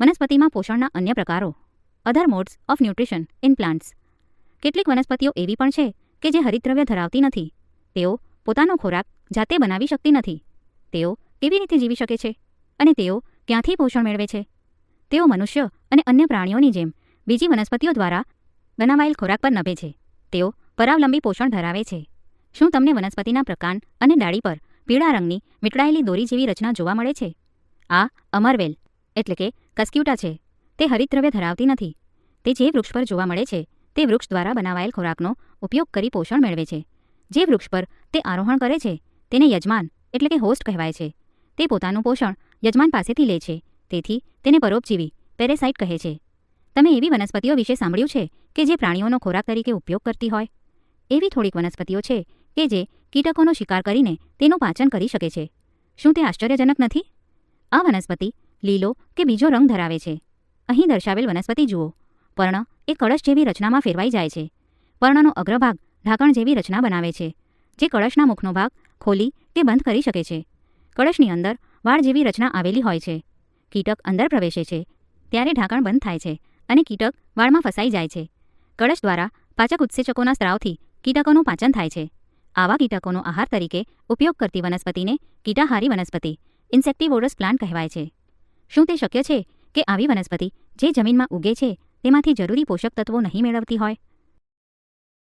વનસ્પતિમાં પોષણના અન્ય પ્રકારો. Other modes of nutrition in plants કેટલીક વનસ્પતિઓ એવી પણ છે કે જે હરિતદ્રવ્ય ધરાવતી નથી. તેઓ પોતાનો ખોરાક જાતે બનાવી શકતી નથી. તેઓ કેવી રીતે જીવી શકે છે? અને તેઓ ક્યાંથી પોષણ મેળવે છે? તેઓ મનુષ્ય અને અન્ય પ્રાણીઓની જેમ બીજી વનસ્પતિઓ દ્વારા બનાવાયેલ ખોરાક પર નભે છે. તેઓ પરાવલંબી પોષણ ધરાવે છે. શું તમને વનસ્પતિના પ્રકાંડ અને ડાળી પર પીળા રંગની વીંટળાયેલી દોરી જેવી રચના જોવા મળે છે? આ અમરવેલ એટલે કે કસ્ક્યુટા છે. તે હરિતદ્રવ્ય ધરાવતી નથી. તે જે વૃક્ષ પર જોવા મળે છે, તે વૃક્ષ દ્વારા બનાવાયેલ ખોરાકનો ઉપયોગ કરી પોષણ મેળવે છે. જે વૃક્ષ પર તે આરોહણ કરે છે, તેને યજમાન એટલે કે હોસ્ટ કહેવાય છે. તે પોતાનું પોષણ યજમાન પાસેથી લે છે, તેથી તેને પરોપજીવી, પેરેસાઇટ કહે છે. તમે એવી વનસ્પતિઓ વિશે સાંભળ્યું છે કે જે પ્રાણીઓનો ખોરાક તરીકે ઉપયોગ કરતી હોય? એવી થોડીક વનસ્પતિઓ છે કે જે કીટકોનો શિકાર કરીને તેનું પાચન કરી શકે છે. શું તે આશ્ચર્યજનક નથી? આ વનસ્પતિ લીલો કે બીજો રંગ ધરાવે છે. અહીં દર્શાવેલ વનસ્પતિ જુઓ. પર્ણ એ કળશ જેવી રચનામાં ફેરવાઈ જાય છે. પર્ણનો અગ્રભાગ ઢાંકણ જેવી રચના બનાવે છે, જે કળશના મુખનો ભાગ ખોલી કે બંધ કરી શકે છે. કળશની અંદર વાળ જેવી રચના આવેલી હોય છે. કીટક અંદર પ્રવેશે છે, ત્યારે ઢાંકણ બંધ થાય છે અને કીટક વાળમાં ફસાઈ જાય છે. કળશ દ્વારા પાચક ઉત્સેચકોના સ્ત્રાવથી કીટકોનું પાચન થાય છે. આવા કીટકોનો આહાર તરીકે ઉપયોગ કરતી વનસ્પતિને કીટાહારી વનસ્પતિ ઇન્સેક્ટિવોરસ પ્લાન્ટ કહેવાય છે. શું તે શક્ય છે કે આવી વનસ્પતિ જે જમીનમાં ઉગે છે, તેમાંથી જરૂરી પોષક તત્વો નહીં મેળવતી હોય?